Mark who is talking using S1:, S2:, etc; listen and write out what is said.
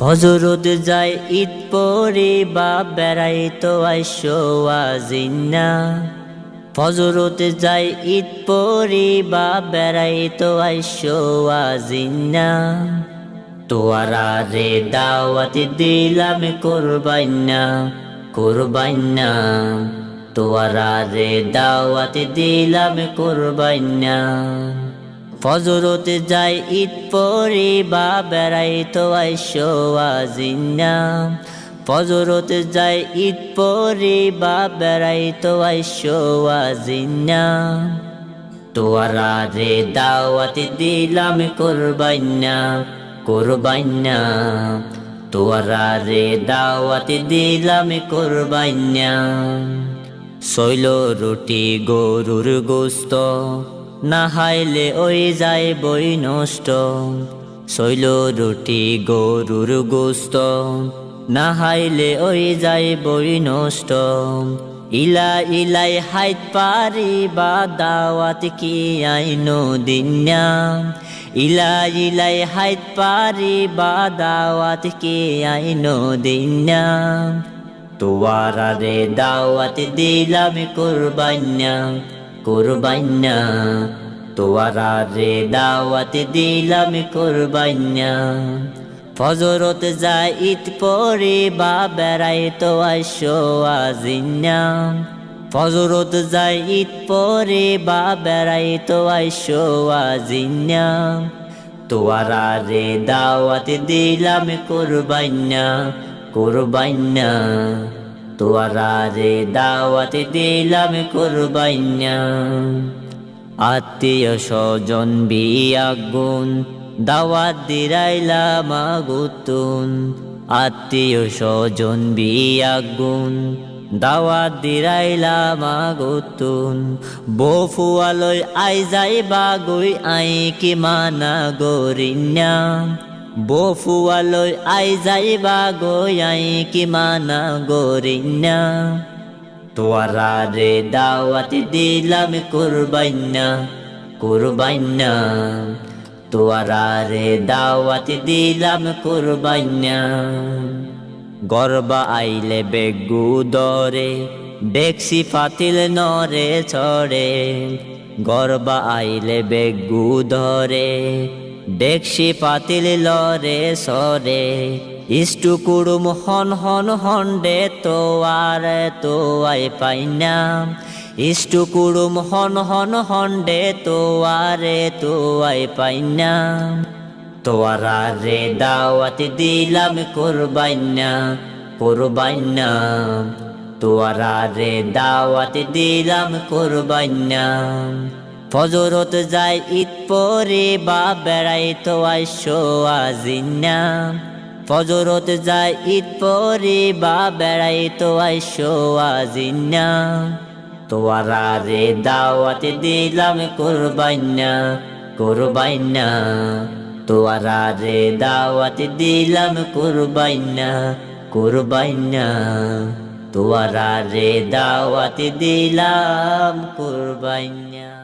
S1: ফজরত যায় ঈদ পরে বা বেড়াই তো আইসো আজিনা ফজরত যায় ঈদ পরে বা বেড়াই তো আইসো আজিনা তোয়ারা রে দাওয়াত দিলাম করবাইনা করবাইনা তোয়ারা রে দাওয়াত দিলাম করবাইনা ফজরত যাই, ঈদ পরে বা বেড়াই তো আইসো আজিনা ফজরত যাই, ঈদ পরে বা বেড়াই তো আইসো আজিনা তোয়ারা রে দাওয়াত দিলাম করবাইনা করবাইনা তোয়ারা রে দাওয়াত দিলাম করবাইনা শৈল রুটি গরুর গোস্ত না হাইলে ওই যায় বই নষ্ট। শৈল রুটি গরুর গোস্ত। না হাইলে ওই যায় বই নষ্ট। ইলা ইলাই হাইত পারি বা দাওয়াত কি আইনো দিন্যা। ইলা ইলাই হাইত পারি বা দাওয়াত কি আইনো দিন্যা। তোয়ারা রে দাওয়াত দিলাম কুরবান্না কুরবান্না তোয়ারা রে দাওয়াত দিলাম কুরবান্না ফজরত যায় ঈদ পরে বা বেড়াই তো আইসো আজিনা ফজরত যায় ঈদ পরে বা বেড়াই তো আইসো আজিনা তোয়ারা রে দাওয়াত দিলাম কুরবান্না কুরবান্না তোয়ারা দাওয়াত দিলাম কুরবান্না আত্মীয় স্বজন বিয়াগুন, দাওয়াত দিরাইলাম আগুতুন। আত্মীয় স্বজন বিয়াগুন, দাওয়াত দিরাইলাম আগুতুন। বফুয়ালয় আই যাই বাগুই আই কি মানা গরিন্যা। বফুয়ালয় আই যাই বাগুই আই কি মানা গরিন্যা? তোয়ারা রে দাওয়াত দিলাম কুরবাইনা কুরবাইনা তোয়ারা রে দাওয়াত দিলাম কুরবাইনা গর্বা আইলে বেগু দরে দেখছি ফাতিল নরে ছড়ে। গর্বা আইলে বেগু ধরে দেখছি পাতিল লরে সরে, ইষ্টু কুড়ুম হন হন হন্ডে তো আর তো আই ইষ্টু কুড়ুম হন হন হন্ডে তো আরে তো আই পাইনা তোয়ারা রে দাওয়াত দিলাম করবাইনা করবাইনা। তোয়ারা রে দাওয়াত দিলাম করবাইনা। ফজরত যায়, ঈদ পরে বা বেড়াই তো আইসো আজিনা ফজরত যায়, ঈদ পরে বা বেড়াই তো আইসো আজিনা তোয়ারা রে দাওয়াত দিলাম করবাইনা করবাইনা তোয়ারা রে দাওয়াত দিলাম করবাইনা করবাইনা তোয়ারা রে দাওয়াত দিলাম করবাইনা